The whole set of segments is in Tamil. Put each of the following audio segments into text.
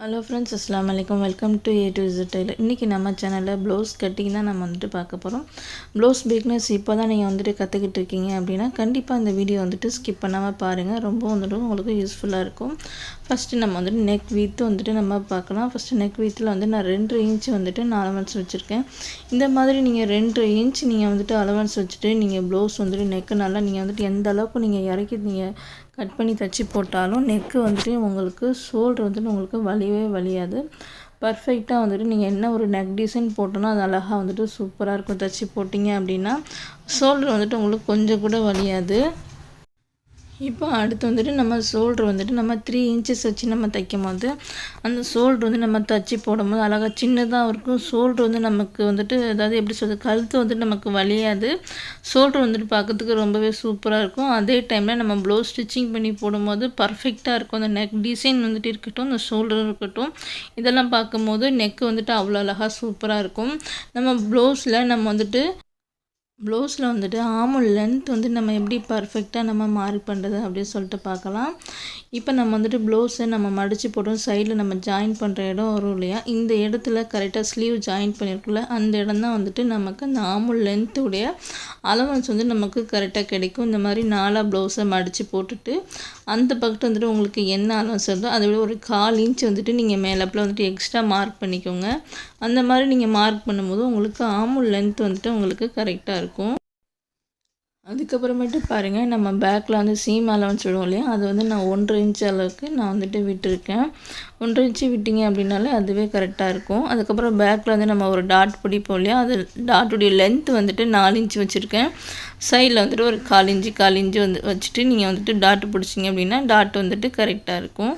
ஹலோ ஃப்ரெண்ட்ஸ் அஸ்லாம் வலைக்கம் welcome to A to Z tailor இன்றைக்கி நம்ம சேனலில் ப்ளவுஸ் கட்டிங் தான் நம்ம வந்துட்டு பார்க்க போகிறோம் ப்ளவுஸ் பிக்னஸ் இப்போ தான் நீங்கள் வந்துட்டு கற்றுக்கிட்டு இருக்கீங்க அப்படின்னா கண்டிப்பாக இந்த வீடியோ வந்துட்டு ஸ்கிப் பண்ணாமல் பாருங்கள் ரொம்ப வந்துட்டு உங்களுக்கு யூஸ்ஃபுல்லாக இருக்கும். ஃபஸ்ட்டு நம்ம வந்துட்டு நெக் வீத்து வந்துட்டு நம்ம பார்க்கலாம். ஃபஸ்ட்டு நெக் வீத்தில் வந்து நான் ரெண்டு இன்ச் வந்துட்டு நான் அலவன்ஸ் வச்சுருக்கேன். இந்த மாதிரி நீங்கள் ரெண்டு இன்ச் நீங்கள் வந்துட்டு அலவன்ஸ் வச்சுட்டு நீங்கள் ப்ளவுஸ் வந்துட்டு நெக்கு நல்லா நீங்கள் வந்துட்டு எந்த அளவுக்கு நீங்கள் இறக்கி நீங்கள் கட் பண்ணி தைச்சி போட்டாலும் நெக்கு வந்துட்டு உங்களுக்கு ஷோல்டர் வந்துட்டு உங்களுக்கு வலியவே வலியாது. பர்ஃபெக்டாக வந்துட்டு நீங்கள் என்ன ஒரு நெக் டிசைன் போட்டோன்னா அது அழகாக வந்துட்டு சூப்பராக இருக்கும் தைச்சி போட்டிங்க அப்படின்னா ஷோல்டர் வந்துட்டு உங்களுக்கு கொஞ்சம் கூட வலியாது. இப்போ அடுத்து வந்துட்டு நம்ம ஷோல்ட்ரு வந்துட்டு நம்ம த்ரீ இன்ச்சஸ் வச்சு நம்ம தைக்கும் போது அந்த ஷோல்ட்ரு வந்து நம்ம தச்சு போடும்போது அழகாக சின்னதாக இருக்கும். ஷோல்ட்ரு வந்து நமக்கு வந்துட்டு அதாவது எப்படி சொல்கிறது கழுத்து வந்துட்டு நமக்கு வலியாது. ஷோல்ட்ரு வந்துட்டு பார்க்கறதுக்கு ரொம்பவே சூப்பராக இருக்கும். அதே டைமில் நம்ம ப்ளவுஸ் ஸ்டிச்சிங் பண்ணி போடும்போது பர்ஃபெக்டாக இருக்கும். அந்த நெக் டிசைன் வந்துட்டு இருக்கட்டும் அந்த ஷோல்டர் இருக்கட்டும். இதெல்லாம் பார்க்கும்போது நெக் வந்துட்டு அவ்வளோ அழகாக சூப்பராக இருக்கும். நம்ம ப்ளவுஸில் நம்ம வந்துட்டு ப்ளவுஸில் வந்துட்டு ஆமுல் லென்த் வந்து நம்ம எப்படி பர்ஃபெக்டாக நம்ம மார்க் பண்ணுறது அப்படின்னு சொல்லிட்டு பார்க்கலாம். இப்போ நம்ம வந்துட்டு ப்ளவுஸை நம்ம மடித்து போட்டோம். சைடில் நம்ம ஜாயின் பண்ணுற இடம் வரும் இல்லையா? இந்த இடத்துல கரெக்டாக ஸ்லீவ் ஜாயின் பண்ணியிருக்குள்ள அந்த இடம் தான் வந்துட்டு நமக்கு அந்த ஆமுல் லென்த்துடைய அலவன்ஸ் வந்து நமக்கு கரெக்டாக கிடைக்கும். இந்த மாதிரி நாலாக ப்ளவுஸை மடித்து போட்டுட்டு அந்த பக்கத்து வந்துட்டு உங்களுக்கு என்ன அலவன்ஸ் இருந்தோ அதை விட ஒரு கால் இன்ச் வந்துட்டு நீங்கள் மேலப்பில் வந்துட்டு எக்ஸ்ட்ரா மார்க் பண்ணிக்கோங்க. அந்த மாதிரி நீங்கள் மார்க் பண்ணும்போது உங்களுக்கு ஆமுல் லென்த் வந்துட்டு உங்களுக்கு கரெக்டாக இருக்கும். இருக்கும். அதுக்கப்புறமேட்டு பாருங்கள் நம்ம பேக்கில் வந்து சீம் அலவன்ஸ் விடுவோம் இல்லையா? அது வந்து நான் ஒன்றரை இன்ச் அளவுக்கு நான் வந்துட்டு விட்டுருக்கேன். ஒன்றரை இன்ச்சு விட்டிங்க அப்படின்னாலே அதுவே கரெக்டாக இருக்கும். அதுக்கப்புறம் பேக்கில் வந்து நம்ம ஒரு டாட் பிடிப்போம் இல்லையா? அது டாட்டுடைய லென்த் வந்துட்டு நாலு இன்ச்சு வச்சுருக்கேன். சைடில் வந்துட்டு ஒரு கால் இன்ச்சு கால் இன்ச்சு வந்து வச்சுட்டு நீங்கள் வந்துட்டு டாட்டு பிடிச்சிங்க அப்படின்னா டாட் வந்துட்டு கரெக்டாக இருக்கும்.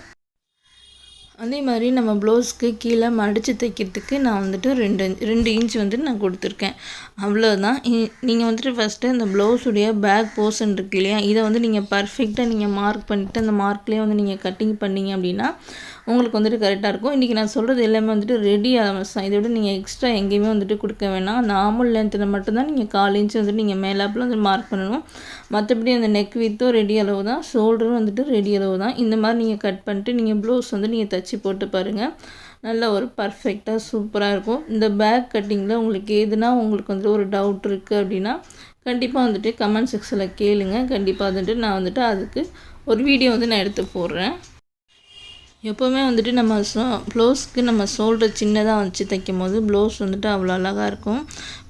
அதே மாதிரி நம்ம ப்ளவுஸ்க்கு கீழே மடித்து தைக்கிறதுக்கு நான் வந்துட்டு ரெண்டு ரெண்டு இன்ச் வந்துட்டு நான் கொடுத்துருக்கேன். அவ்வளோதான் நீங்கள் வந்துட்டு ஃபஸ்ட்டு அந்த ப்ளவுஸுடைய பேக் போர்ஷன் இருக்கு இல்லையா? இதை வந்து நீங்கள் பர்ஃபெக்டாக நீங்கள் மார்க் பண்ணிவிட்டு அந்த மார்க்லேயே வந்து நீங்கள் கட்டிங் பண்ணிங்க அப்படின்னா உங்களுக்கு வந்துட்டு கரெக்டாக இருக்கும். இன்றைக்கி நான் சொல்கிறது எல்லாமே வந்துட்டு ரெடி அலவன்ஸ் தான் இதை விட நீங்கள் எக்ஸ்ட்ரா எங்கேயுமே வந்துட்டு கொடுக்க வேணாம். அந்த ஆமுல் லென்த்தில் மட்டும்தான் நீங்கள் கால் இன்ச்சு வந்துட்டு நீங்கள் மேலாப்பில் வந்து மார்க் பண்ணணும். மற்றபடி அந்த நெக் வித்தும் ரெடி அளவு தான். ஷோல்டரும் வந்துட்டு ரெடி அளவு தான். இந்த மாதிரி நீங்கள் கட் பண்ணிட்டு நீங்கள் ப்ளவுஸ் வந்து நீங்கள் தச்சு போட்டு பாருங்கள் நல்ல ஒரு பர்ஃபெக்டாக சூப்பராக இருக்கும். இந்த பேக் கட்டிங்கில் உங்களுக்கு எதுனா உங்களுக்கு வந்துட்டு ஒரு டவுட் இருக்குது அப்படின்னா கண்டிப்பாக வந்துட்டு கமெண்ட் செக்ஷனில் கேளுங்க. கண்டிப்பாக வந்துட்டு நான் வந்துட்டு அதுக்கு ஒரு வீடியோ வந்து நான் எடுத்து போடுறேன். எப்போவுமே வந்துட்டு நம்ம சோ ப்ளவுஸ்க்கு நம்ம ஷோல்டர் சின்னதாக வச்சு தைக்கும் போது ப்ளவுஸ் வந்துட்டு அவ்வளோ அழகாக இருக்கும்.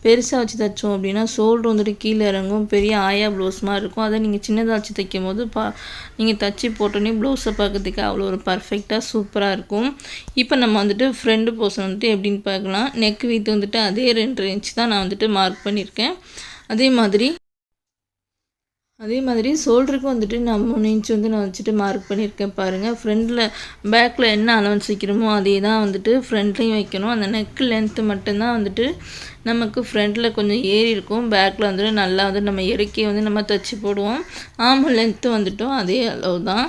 பெருசாக வச்சு தைச்சோம் அப்படின்னா ஷோல்டர் வந்துட்டு கீழே இறங்கும். பெரிய ஆயா ப்ளவுஸ் மாதிரி இருக்கும். அதை நீங்கள் சின்னதாக வச்சு தைக்கும் போது பா நீங்கள் தச்சு போட்டோன்னே ப்ளவுஸை பார்க்கறதுக்கு அவ்வளோ ஒரு பர்ஃபெக்டாக சூப்பராக இருக்கும். இப்போ நம்ம வந்துட்டு ஃப்ரெண்டு போர்ஷன் வந்துட்டு எப்படின்னு பார்க்கலாம். நெக் வீத்து வந்துட்டு அதே ரெண்டு இன்ச் தான் நான் வந்துட்டு மார்க் பண்ணியிருக்கேன். அதே மாதிரி அதே மாதிரி ஷோல்டருக்கு வந்துட்டு நான் மூணு இன்ச் வந்து நான் வச்சுட்டு மார்க் பண்ணியிருக்கேன் பாருங்கள் ஃப்ரண்டில் பேக்கில் என்ன அலவன்ஸ் வைக்கிறோமோ அதே தான் வந்துட்டு ஃப்ரண்ட்லேயும் வைக்கணும். அந்த நெக் லென்த்து மட்டும்தான் வந்துட்டு நமக்கு ஃப்ரண்ட்டில் கொஞ்சம் ஏறி இருக்கும். பேக்கில் வந்துட்டு நல்லா வந்து நம்ம இறக்கி வந்து நம்ம தைச்சி போடுவோம். ஆமாம் லென்த்து வந்துட்டோம். அதே அளவு தான்.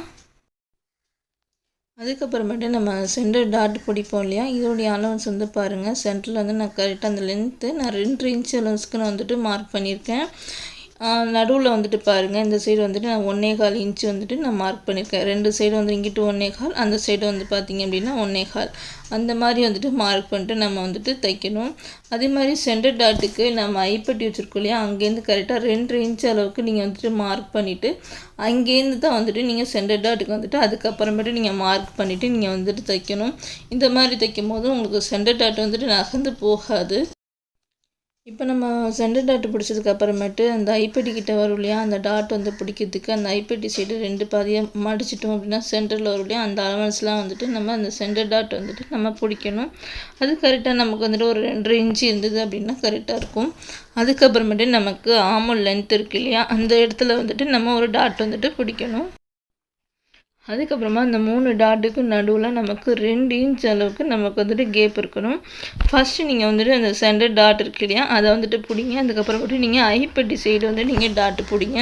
அதுக்கப்புறமேட்டு நம்ம சென்டர் டாட் பிடிப்போம் இல்லையா? இதோடைய அலவன்ஸ் வந்து பாருங்கள் சென்டரில் வந்து நான் கரெக்டாக அந்த லென்த்து நான் ரெண்டு இன்ச் அலவன்ஸ்க்கு நான் வந்துட்டு மார்க் பண்ணியிருக்கேன். நடுவில் வந்துட்டு பாருங்கள் இந்த சைடு வந்துட்டு நான் ஒன்றே கால் இன்ச்சு வந்துட்டு நான் மார்க் பண்ணியிருக்கேன் ரெண்டு சைடு வந்து இங்கிட்டு ஒன்றே கால் அந்த சைடு வந்து பார்த்திங்க அப்படின்னா ஒன்றே கால். அந்த மாதிரி வந்துட்டு மார்க் பண்ணிட்டு நம்ம வந்துட்டு தைக்கணும். அதே மாதிரி சென்டர் டாட்டுக்கு நம்ம ஐப்பட்டி வச்சுருக்கோம் இல்லையா அங்கேருந்து கரெக்டாக ரெண்டு இன்ச் அளவுக்கு நீங்கள் வந்துட்டு மார்க் பண்ணிவிட்டு அங்கேருந்து தான் வந்துட்டு நீங்கள் சென்டர் டாட்டுக்கு வந்துட்டு அதுக்கப்புறமேட்டு நீங்கள் மார்க் பண்ணிவிட்டு நீங்கள் வந்துட்டு தைக்கணும். இந்த மாதிரி தைக்கும் போது உங்களுக்கு சென்டர் டாட் வந்துட்டு நகர்ந்து போகாது. இப்போ நம்ம சென்டர் டாட் பிடிச்சதுக்கு அப்புறமேட்டு அந்த ஐப்பெட்டி கிட்ட வரும் இல்லையா? அந்த டாட் வந்து பிடிக்கிறதுக்கு அந்த ஐப்பெட்டி சைடு ரெண்டு பாதியாக மடிச்சிட்டோம் அப்படின்னா சென்டரில் வரும் இல்லையா? அந்த அலவன்ஸ்லாம் வந்துட்டு நம்ம அந்த சென்டர் டாட் வந்துட்டு நம்ம பிடிக்கணும். அது கரெக்டாக நமக்கு வந்துட்டு ஒரு ரெண்டரை இன்ச்சு இருந்தது அப்படின்னா கரெக்டாக இருக்கும். அதுக்கப்புறமேட்டு நமக்கு ஆமல் லென்த் இருக்கு இல்லையா? அந்த இடத்துல வந்துட்டு நம்ம ஒரு டாட் வந்துட்டு பிடிக்கணும். அதுக்கப்புறமா அந்த மூணு டாட்டுக்கு நடுவில் நமக்கு ரெண்டு இன்ச் அளவுக்கு நமக்கு வந்துட்டு கேப் இருக்கணும். ஃபஸ்ட்டு நீங்கள் வந்துட்டு அந்த சென்டர் டாட் இருக்கு இல்லையா அதை வந்துட்டு பிடிங்க. அதுக்கப்புறமேட்டு நீங்கள் ஐப்பட்டி சைடு வந்து நீங்கள் டாட்டு பிடிங்க.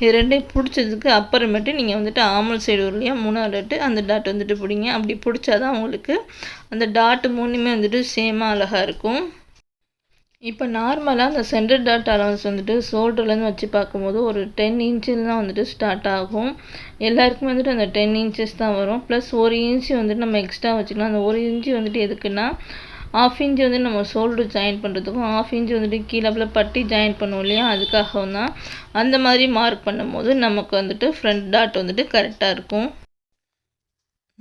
இது ரெண்டையும் பிடிச்சதுக்கு அப்புறமேட்டு நீங்கள் வந்துட்டு ஆமல் சைடு வரும் இல்லையா மூணாவது டாட்டு அந்த டாட் வந்துட்டு பிடிங்க. அப்படி பிடிச்சாதான் உங்களுக்கு அந்த டாட்டு மூணுமே வந்துட்டு சேமாக அழகாக இருக்கும். இப்போ நார்மலாக அந்த சென்டர் டாட் அலவன்ஸ் வந்துட்டு ஷோல்டர்லேருந்து வச்சு பார்க்கும்போது ஒரு டென் இன்ச்சில் தான் வந்துட்டு ஸ்டார்ட் ஆகும். எல்லாருக்குமே வந்துட்டு அந்த டென் இன்ச்சஸ் தான் வரும். ப்ளஸ் ஒரு இன்ச்சு வந்துட்டு நம்ம எக்ஸ்ட்ரா வச்சுக்கலாம் அந்த ஒரு இன்ச்சு வந்துட்டு எதுக்குன்னா ஆஃப் இன்ச்சு வந்து நம்ம ஷோல்டர் ஜாயின் பண்ணுறதுக்கும் ஆஃப் இன்ச்சு வந்துட்டு கீழே பட்டி ஜாயின் பண்ணுவோம் இல்லையா? அதுக்காகவும் தான் அந்த மாதிரி மார்க் பண்ணும்போது நமக்கு வந்துட்டு ஃப்ரண்ட் டாட் வந்துட்டு கரெக்டாக இருக்கும்.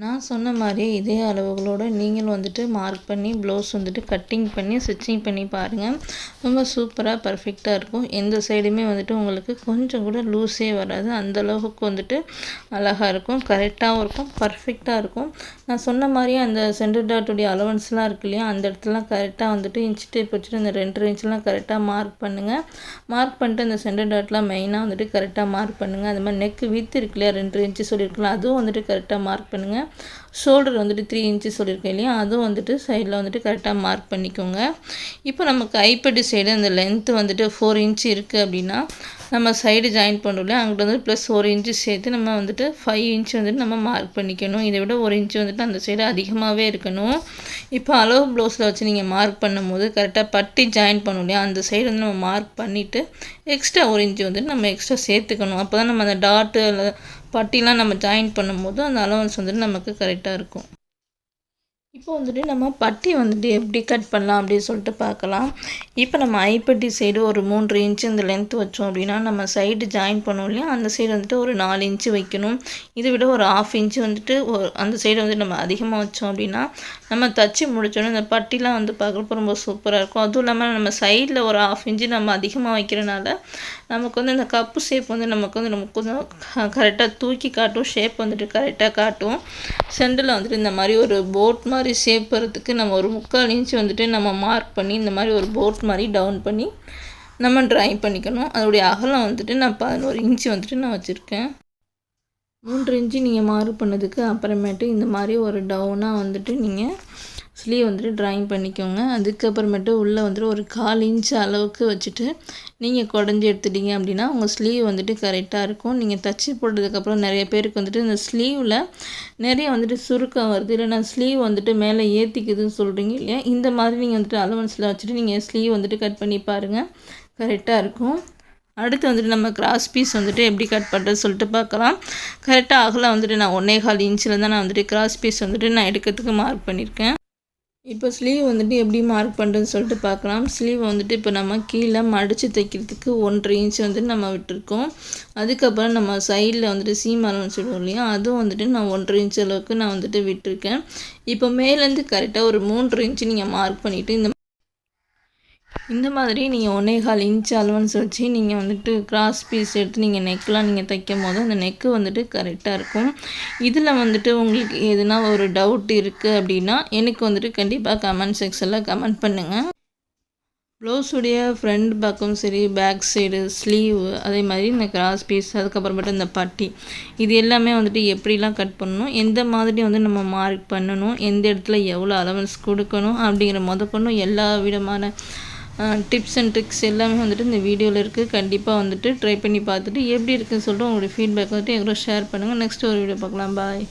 நான் சொன்ன மாதிரியே இதே அளவுகளோடு நீங்களும் வந்துட்டு மார்க் பண்ணி ப்ளவுஸ் வந்துட்டு கட்டிங் பண்ணி ஸ்டிச்சிங் பண்ணி பாருங்கள் ரொம்ப சூப்பராக பர்ஃபெக்டாக இருக்கும். எந்த சைடுமே வந்துட்டு உங்களுக்கு கொஞ்சம் கூட லூஸே வராது. அந்த அளவுக்கு வந்துட்டு அழகாக இருக்கும். கரெக்டாகவும் இருக்கும். பர்ஃபெக்டாக இருக்கும். நான் சொன்ன மாதிரியே அந்த சென்டர் டாட்டுடைய அலவன்ஸ்லாம் இருக்கு இல்லையா? அந்த இடத்துலலாம் கரெக்டாக வந்துட்டு இன்ச் டேப் வச்சுட்டு அந்த ரெண்டு இன்ச்லாம் கரெக்டாக மார்க் பண்ணுங்கள் மார்க் பண்ணிட்டு அந்த சென்டர் டாட்லாம் மெயினாக வந்துட்டு கரெக்டாக மார்க் பண்ணுங்கள் அது மாதிரி நெக் வித்து இருக்கு இல்லையா? ரெண்டு இன்ச்சு சொல்லியிருக்கலாம் அதுவும் வந்துட்டு கரெக்டாக மார்க் பண்ணுங்கள் ஷோல்டர் வந்துட்டு த்ரீ இன்ச்சு சொல்லியிருக்கேன் இல்லையா? அதுவும் வந்துட்டு சைடில் வந்துட்டு கரெக்டாக மார்க் பண்ணிக்கோங்க. இப்போ நமக்கு ஐப்பட்டி சைடு அந்த லென்த்து வந்துட்டு ஃபோர் இன்ச்சு இருக்குது அப்படின்னா நம்ம சைடு ஜாயின் பண்ணல அங்கிட்ட வந்து ப்ளஸ் ஒரு இன்ச்சு சேர்த்து நம்ம வந்துட்டு ஃபைவ் இன்ச் வந்துட்டு நம்ம மார்க் பண்ணிக்கணும். இதை விட ஒரு இன்ச்சு வந்துட்டு அந்த சைடு அதிகமாகவே இருக்கணும். இப்போ அளவு ப்ளவுஸில் வச்சு நீங்கள் மார்க் பண்ணும்போது கரெக்டாக பட்டி ஜாயின் பண்ணணும் இல்லையா? அந்த சைடு வந்து நம்ம மார்க் பண்ணிவிட்டு எக்ஸ்ட்ரா ஒரு இன்ச்சு வந்துட்டு நம்ம எக்ஸ்ட்ரா சேர்த்துக்கணும். அப்போ தான் நம்ம அந்த டாட்டு பட்டிலாம் நம்ம ஜாயின் பண்ணும்போது அந்த அலவன்ஸ் வந்துட்டு நமக்கு கரெக்டாக இருக்கும். இப்போ வந்துட்டு நம்ம பட்டி வந்துட்டு எப்படி கட் பண்ணலாம் அப்படின்னு சொல்லிட்டு பார்க்கலாம். இப்போ நம்ம ஐப்பட்டி சைடு ஒரு மூன்று இன்ச்சு இந்த லென்த் வச்சோம் அப்படின்னா நம்ம சைடு ஜாயின் பண்ணோம் இல்லையா? அந்த சைடு வந்துட்டு ஒரு நாலு இன்ச்சு வைக்கணும். இதை விட ஒரு ஆஃப் இன்ச்சு வந்துட்டு ஒரு அந்த சைடு வந்துட்டு நம்ம அதிகமாக வச்சோம் அப்படின்னா நம்ம தச்சு முடிச்சோடனே இந்த பட்டிலாம் வந்து பார்க்குறப்ப ரொம்ப சூப்பராக இருக்கும். அதுவும் இல்லாமல் நம்ம சைடில் ஒரு ஆஃப் இன்ச்சு நம்ம அதிகமாக வைக்கிறனால நமக்கு வந்து இந்த கப்பு ஷேப் வந்து நமக்கு வந்து நமக்கு கொஞ்சம் கரெக்டாக தூக்கி காட்டும் ஷேப் வந்துட்டு கரெக்டாக காட்டும். சென்டரில் வந்துட்டு இந்த மாதிரி ஒரு போட் மாதிரி ஷேப் வரதுக்கு நம்ம ஒரு முக்கால் இன்ச்சு வந்துட்டு நம்ம மார்க் பண்ணி இந்த மாதிரி ஒரு போட் மாதிரி டவுன் பண்ணி நம்ம ட்ராயிங் பண்ணிக்கணும். அதோடைய அகலம் வந்துட்டு நான் பதினோரு இன்ச்சு வந்துட்டு நான் வச்சுருக்கேன். மூன்று இன்ச்சு நீங்கள் மார்க் பண்ணதுக்கு அப்புறமேட்டு இந்த மாதிரி ஒரு டவுனாக வந்துட்டு நீங்கள் ஸ்லீவ் வந்துட்டு ட்ராயிங் பண்ணிக்கோங்க. அதுக்கப்புறமேட்டு உள்ளே வந்துட்டு ஒரு கால் இன்ச் அளவுக்கு வச்சுட்டு நீங்கள் குடஞ்சி எடுத்துட்டீங்க அப்படின்னா உங்கள் ஸ்லீவ் வந்துட்டு கரெக்டாக இருக்கும். நீங்கள் தச்சு போட்டதுக்கப்புறம் நிறைய பேருக்கு வந்துட்டு இந்த ஸ்லீவில் நிறைய வந்துட்டு சுருக்கம் வருது. இல்லைனா ஸ்லீவ் வந்துட்டு மேலே ஏற்றிக்குதுன்னு சொல்கிறீங்க இல்லையா? இந்த மாதிரி நீங்கள் வந்துட்டு அலவன்ஸில் வச்சுட்டு நீங்கள் ஸ்லீவ் வந்துட்டு கட் பண்ணி பாருங்கள் கரெக்டாக இருக்கும். அடுத்து வந்துட்டு நம்ம கிராஸ் பீஸ் வந்துட்டு எப்படி கட் பண்ணுறது சொல்லிட்டு பார்க்கலாம். கரெக்டாக அகலம் வந்துட்டு நான் ஒன்றே கால் இன்ச்சில் தான் நான் வந்துட்டு கிராஸ் பீஸ் வந்துட்டு நான் எடுக்கிறதுக்கு மார்க் பண்ணியிருக்கேன். இப்போ ஸ்லீவ் வந்துட்டு எப்படி மார்க் பண்ணுறதுன்னு சொல்லிட்டு பார்க்கலாம். ஸ்லீவ் வந்துட்டு இப்போ நம்ம கீழே மடித்து தைக்கிறதுக்கு ஒன்றரை இன்ச் வந்துட்டு நம்ம விட்டுருக்கோம். அதுக்கப்புறம் நம்ம சைடில் வந்துட்டு சீம் சொல்லுவோம் இல்லையா? அதுவும் வந்துட்டு நான் ஒன்றரை இன்ச் அளவுக்கு நான் வந்துட்டு விட்டுருக்கேன். இப்போ மேலேருந்து கரெக்டாக ஒரு மூன்று இன்ச்சு நீங்கள் மார்க் பண்ணிவிட்டு இந்த இந்த மாதிரி நீங்கள் ஒன்றே கால் இன்ச் அலவன்ஸ் வச்சு நீங்கள் வந்துட்டு கிராஸ் பீஸ் எடுத்து நீங்கள் நெக்லாம் நீங்கள் தைக்கும் போது அந்த நெக்கு வந்துட்டு கரெக்டாக இருக்கும். இதில் வந்துட்டு உங்களுக்கு எதுனா ஒரு டவுட் இருக்குது அப்படின்னா எனக்கு வந்துட்டு கண்டிப்பாக கமெண்ட் செக்ஷனில் கமெண்ட் பண்ணுங்கள் ப்ளவுஸுடைய ஃப்ரண்ட் பக்கம் சரி பேக் சைடு ஸ்லீவ் அதே மாதிரி இந்த கிராஸ் பீஸ் அதுக்கப்புறமேட்டு இந்த பட்டி இது எல்லாமே வந்துட்டு எப்படிலாம் கட் பண்ணணும் எந்த மாதிரி வந்து நம்ம மார்க் பண்ணணும் எந்த இடத்துல எவ்வளோ அலவன்ஸ் கொடுக்கணும் அப்படிங்கிற முதற்கொண்டும் எல்லா விதமான டிப்ஸ் அண்ட் ட்ரிக்ஸ் எல்லாமே வந்துட்டு இந்த வீடியோவில் இருக்குது கண்டிப்பாக வந்துட்டு ட்ரை பண்ணி பார்த்துட்டு எப்படி இருக்குதுன்னு சொல்லிட்டு உங்களுடைய ஃபீட்பேக் வந்துட்டு எங்களோட ஷேர் பண்ணுங்கள் நெக்ஸ்ட் ஒரு வீடியோ பார்க்கலாம். பாய்